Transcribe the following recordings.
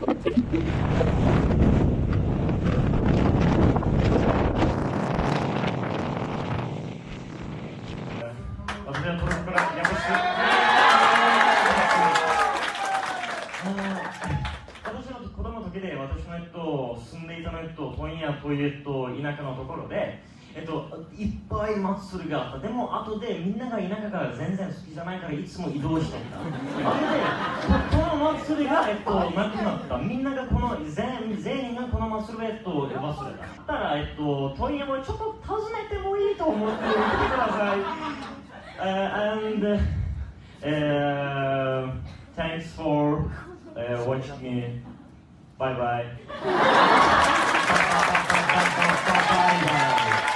私の子供の時で私の、えっと、住んでいたの、えっと、問屋という、えっと、田舎のところで、えっと、いっぱい祭りがあったでも後でみんなが田舎が全然好きじゃないからいつも移動してた 後でこの祭りが、えっと、なくなったみんながこの全全員がこの祭りを、えっと、忘れただったら、えっと、問屋もちょっと訪ねてもいいと思ってみてください Uh, and uh, thanks for uh, watching me. Bye bye.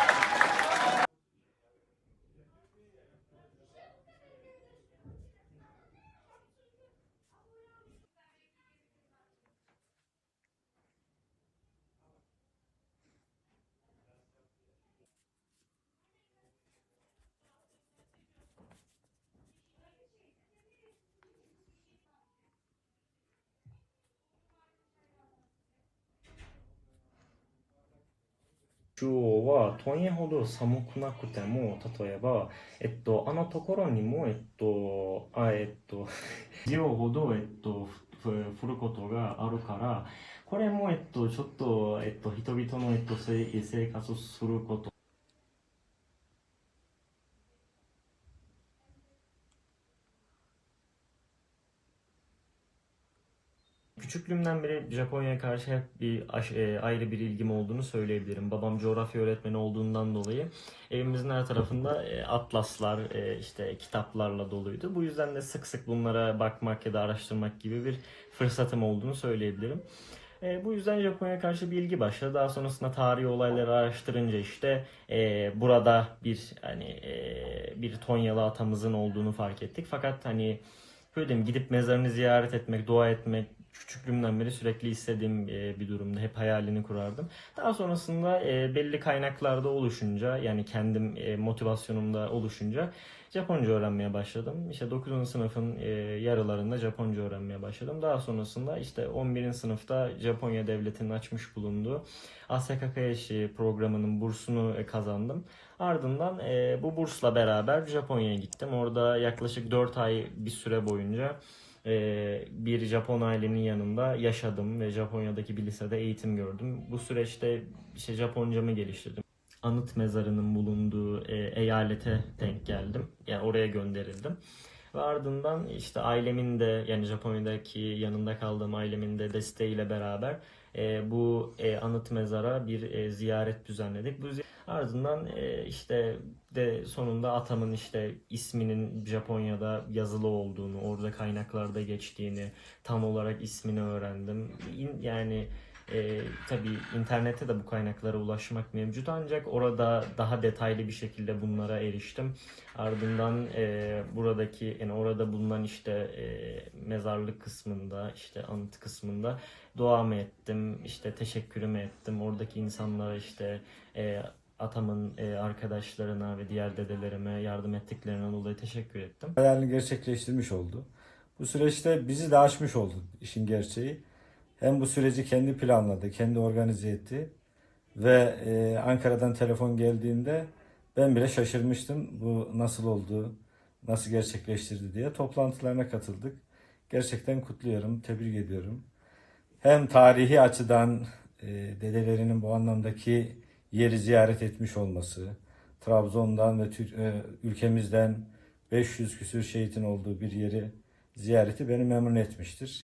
中央は都営ほど寒くなくても例えば、えっと、あのところにも、えっと、あえっと、量ほど、えっと、降ることがあるから、これも、えっと、ちょっと、えっと、人々の、えっと、生活すること Küçüklüğümden beri Japonya'ya karşı hep bir e, ayrı bir ilgim olduğunu söyleyebilirim. Babam coğrafya öğretmeni olduğundan dolayı evimizin her tarafında e, atlaslar, e, işte kitaplarla doluydu. Bu yüzden de sık sık bunlara bakmak ya da araştırmak gibi bir fırsatım olduğunu söyleyebilirim. E, bu yüzden Japonya'ya karşı bir ilgi başladı. Daha sonrasında tarihi olayları araştırınca işte e, burada bir hani e, bir Tonyalı atamızın olduğunu fark ettik. Fakat hani böyle diyeyim gidip mezarını ziyaret etmek, dua etmek küçüklüğümden beri sürekli istediğim e, bir durumda. Hep hayalini kurardım. Daha sonrasında e, belli kaynaklarda oluşunca yani kendim e, motivasyonumda oluşunca Japonca öğrenmeye başladım. İşte 9. sınıfın yarılarında Japonca öğrenmeye başladım. Daha sonrasında işte 11. sınıfta Japonya devletinin açmış bulunduğu Kakayashi programının bursunu kazandım. Ardından bu bursla beraber Japonya'ya gittim. Orada yaklaşık 4 ay bir süre boyunca bir Japon ailenin yanında yaşadım ve Japonya'daki bir lisede eğitim gördüm. Bu süreçte işte Japoncamı geliştirdim. Anıt mezarının bulunduğu e, eyalete denk geldim. Yani oraya gönderildim. Ve ardından işte ailemin de yani Japonya'daki yanında kaldığım ailemin de desteğiyle beraber e, bu e, anıt mezara bir e, ziyaret düzenledik. Bu zi- ardından e, işte de sonunda atamın işte isminin Japonya'da yazılı olduğunu, orada kaynaklarda geçtiğini, tam olarak ismini öğrendim. Yani e, tabii internette de bu kaynaklara ulaşmak mevcut ancak orada daha detaylı bir şekilde bunlara eriştim. Ardından e, buradaki yani orada bulunan işte e, mezarlık kısmında işte anıt kısmında duamı ettim işte teşekkürümü ettim oradaki insanlara işte e, atamın e, arkadaşlarına ve diğer dedelerime yardım ettiklerine dolayı teşekkür ettim. hayalini gerçekleştirmiş oldu. Bu süreçte bizi de aşmış oldu işin gerçeği. Hem bu süreci kendi planladı, kendi organize etti ve e, Ankara'dan telefon geldiğinde ben bile şaşırmıştım bu nasıl oldu, nasıl gerçekleştirdi diye. Toplantılarına katıldık. Gerçekten kutluyorum, tebrik ediyorum. Hem tarihi açıdan e, dedelerinin bu anlamdaki yeri ziyaret etmiş olması, Trabzon'dan ve Tür- e, ülkemizden 500 küsür şehitin olduğu bir yeri ziyareti beni memnun etmiştir.